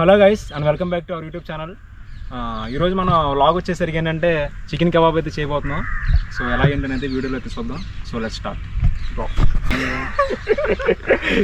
Hello guys and welcome back to our YouTube channel. ఈరోజు మనం log వచ్చేసరికి ఏంటంటే చికెన్ కబాబ్ అయితే చేయబోతున్నాం. సో ఎలా ఏంటనేది వీడియోలో అయితే చూద్దాం. So let start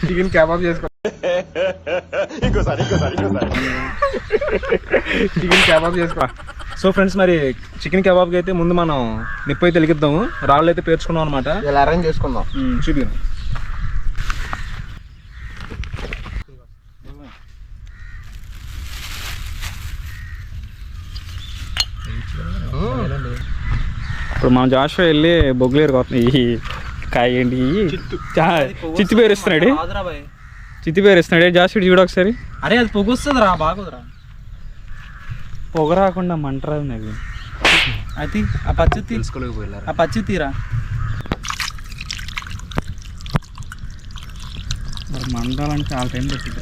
chicken kebab చేసుకో చికెన్ కబాబ్ చేసుకో. సో ఫ్రెండ్స్ మరి చికెన్ కబాబ్కి అయితే ముందు మనం నిప్పు అయితే వెలిగిద్దాము. రాళ్ళు అయితే పేర్చుకున్నాం అనమాట ఇలా అరేంజ్ చేసుకుందాం. చూపిద్దాం. ఇప్పుడు మనం జాషువా వెళ్ళి బొగ్గులేరు పోతున్నాయి ఈ కాయ ఏంటి? చిత్తి. పేరు ఇస్తున్నాడు చిత్తి పేరు ఇస్తున్నాడు జాషుడు చూడు ఒకసారి. అరే అది పొగొస్తుంది రా బాగోదురా. పొగ రాకుండా మంటరాదు నాకు అది ఆ పచ్చి తీ. ఆ పచ్చి తీరా. మరి మండాలంటే చాలా టైం పట్టింది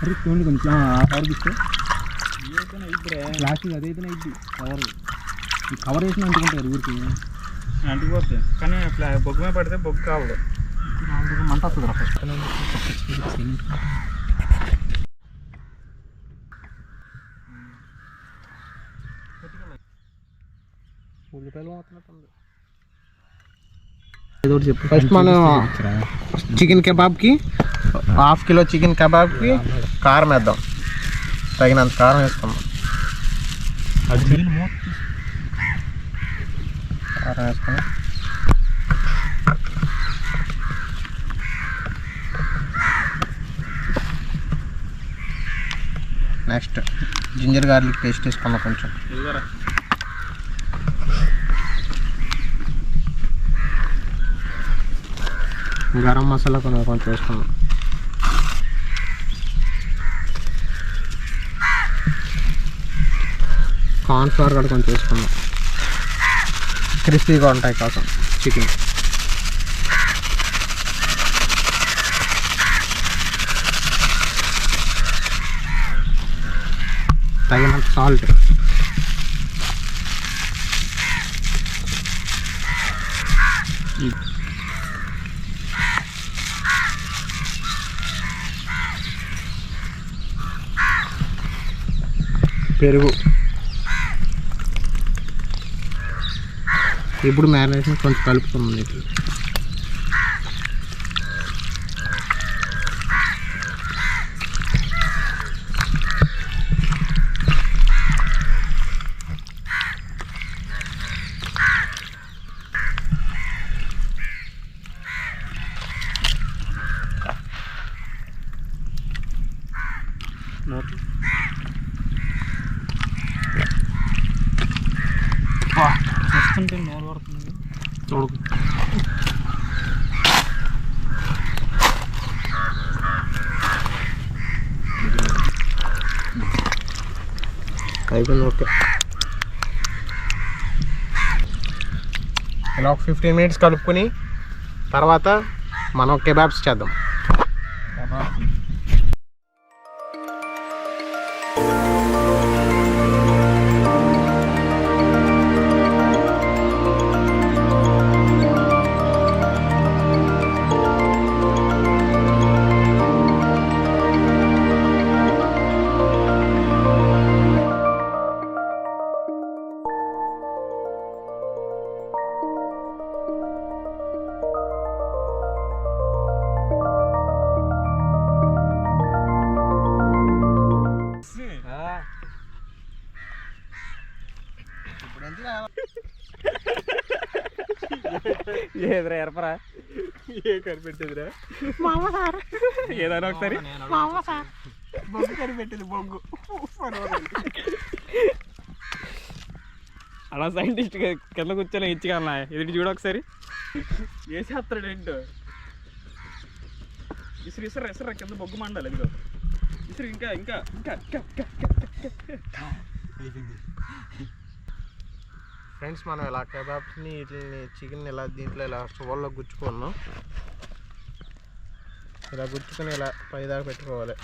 అరే చూడండి కొంచెం ఆ కవర్ తీస్తే ప్లాస్టిక్ అదైతేనే అయింది కవర్ ఈ కవర్ వేసిన అంటుకుంటారు ఊరికి. అంటుకోద్ది కానీ బొగ్గు పడితే బొగ్గు కావదు. మంట ఫస్ట్ ఫస్ట్ మనం చికెన్ కబాబ్కి హాఫ్ కిలో చికెన్ కబాబ్కి కారం వేద్దాం. తగినంత కారం వేసుకుందాం. కారం వేసుకున్నాం నెక్స్ట్ జింజర్ గార్లిక్ పేస్ట్ వేసుకున్నాం కొంచెం. గరం మసాలా కొంచెం కొంచెం వేసుకున్నాం కార్న్ ఫ్లవర్ కూడా కొంచెం వేసుకున్నాం క్రిస్పీగా ఉంటాయి కోసం. చికెన్ తగినంత సాల్ట్ పెరుగు. ఇప్పుడు మ్యారినేషన్ కొంచెం కలుపుతున్నాం నీటిలో అయిపోయింది ఓకే. ఇలా ఒక ఫిఫ్టీన్ మినిట్స్ కలుపుకొని తర్వాత మనం కెబాబ్స్ చేద్దాం. ఏదిరా ఎరపరా? ఏ కనిపెట్టేదిరా? ఏదైనా ఒకసారి. బొగ్గు కనిపెట్టింది బొగ్గు అలా సైంటిస్ట్ కింద కూర్చొని ఇచ్చిగలనా? ఎదుటి చూడ ఒకసారి. ఏ చేస్తాడు ఏంటో? ఇసురు ఇసురు ఇసురు కింద బొగ్గు మండాలి ఇదిగో. ఇసురు ఇంకా ఇంకా ఇంకా ఇంకా ఇంకా, ఇంకా. ఫ్రెండ్స్ మనం ఇలా కబాబ్స్ని వీటిని చికెన్ ఇలా దీంట్లో ఇలా స్టోవ్లో గుచ్చుకున్నాం. ఇలా గుచ్చుకొని ఇలా పైదాకా పెట్టుకోవాలి.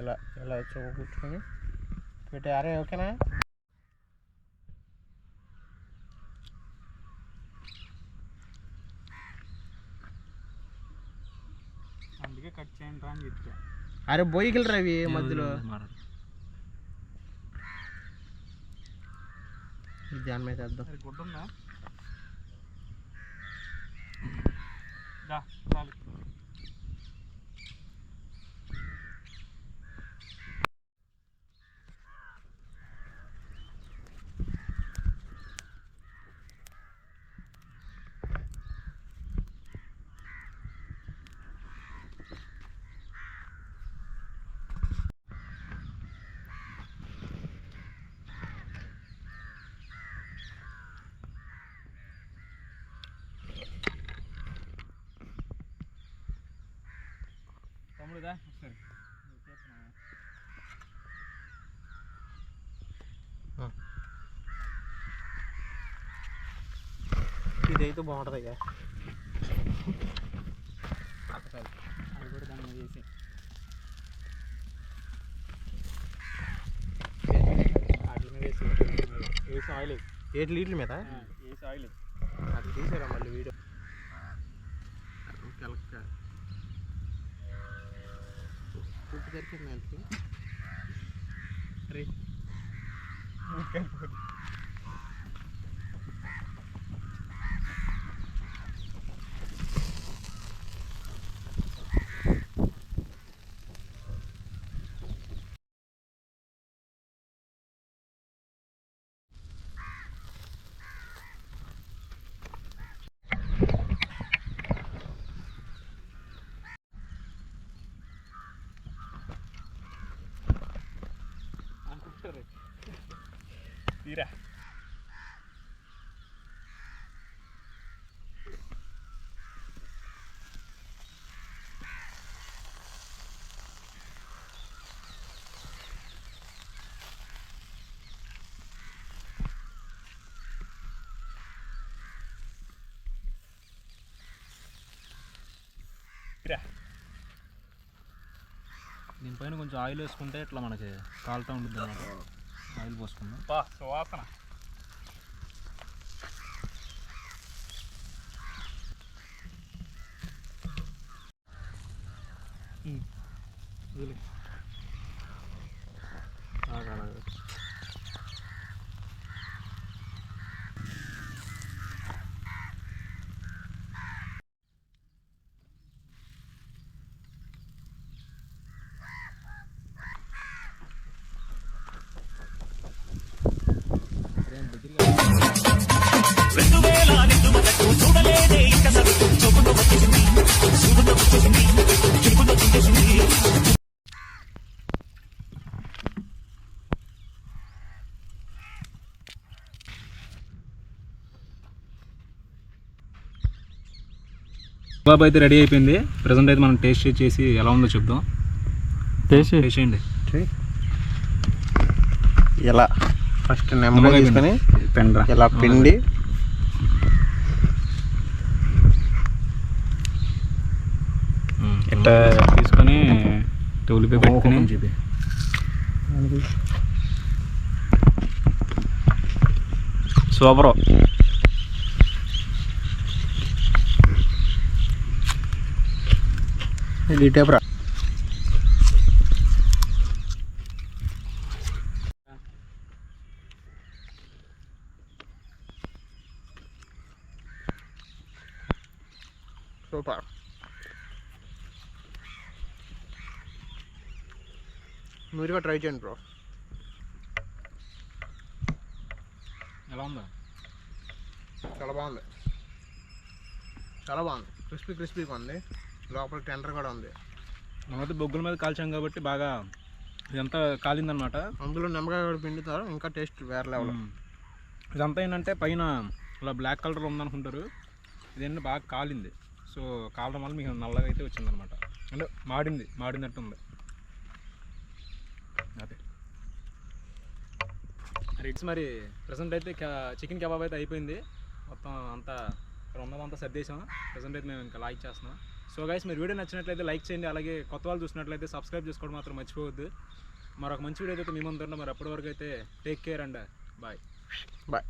ఇలా ఇలా పెట్టారు అరే ఓకేనా? కట్ చేయండి అని చెప్పా. అరే బొయ్యికి రవి మధ్యలో. దాని మీద వేద్దాం. గుడ్డ ఉందా? చాలు తమ్ముడుదా సరే ఇదైతే బాగుంటుంది అయ్యా అది కూడా దాని మీద వేసి వాటి మీద వేసి వేసి ఆయిల్ వేసి ఏడు లీటర్ల మీద వేసి ఆయిల్ వేసి అది తీసారా మళ్ళీ వీడియో కలక ఉప్పు దొరికింది దానికి రే అనుకుంటారు తీరా తీరా దీనిపైన కొంచెం ఆయిల్ వేసుకుంటే ఇట్లా మనకి కాలుతూ ఉంటుంది అనమాట ఆయిల్ పోసుకుందాం. బా సువాసన బాబు అయితే రెడీ అయిపోయింది. ప్రజెంట్ అయితే మనం టేస్ట్ చేసి ఎలా ఉందో చెప్దాం. టేస్ట్ చేయండి. ఇలా ఫస్ట్ నెమ్మదిగా తీసుకొని పెండ్రా ఇలా పిండి ఇట్ట తీసుకొని తొలిపి పెట్టుకుని చెప్పి సూపర్. ఇది టైప్ రా సూపర్ మీరు కూడా ట్రై చేయండి బ్రో. ఎలా ఉందా? చాలా బాగుంది. చాలా బాగుంది. క్రిస్పీ క్రిస్పీగా ఉంది. లోపల టెండర్ కూడా ఉంది. మనమైతే బొగ్గుల మీద కాల్చాం కాబట్టి బాగా ఇదంతా కాలిందనమాట. అందులో నిమ్మకాయ కూడా పిండుతారు. ఇంకా టేస్ట్ వేరే లెవెల్. ఇదంతా ఏంటంటే పైన ఇలా బ్లాక్ కలర్ ఉందనుకుంటారు. ఇదేంటంటే బాగా కాలింది. సో కాలడం వల్ల మీకు నల్లగా అయితే వచ్చిందనమాట. అంటే మాడింది మాడినట్టు ఉంది అదే. ఇట్స్ మరి ప్రజెంట్ అయితే చికెన్ కబాబ్ అయితే అయిపోయింది. మొత్తం అంతా ఇక్కడ ఉన్నదంతా సర్దేశాం ప్రజెంట్ అయితే మేము ఇంకా లైక్ చేస్తున్నాం. సో గైస్ మీరు వీడియో నచ్చినట్లయితే లైక్ చేయండి. అలాగే కొత్త వాళ్ళు చూసినట్లయితే సబ్స్క్రైబ్ చేసుకోవడం మాత్రం మర్చిపోవద్దు. మరొక మంచి వీడియో అయితే మీ ముందు మరి అప్పటి వరకు అయితే take care and bye bye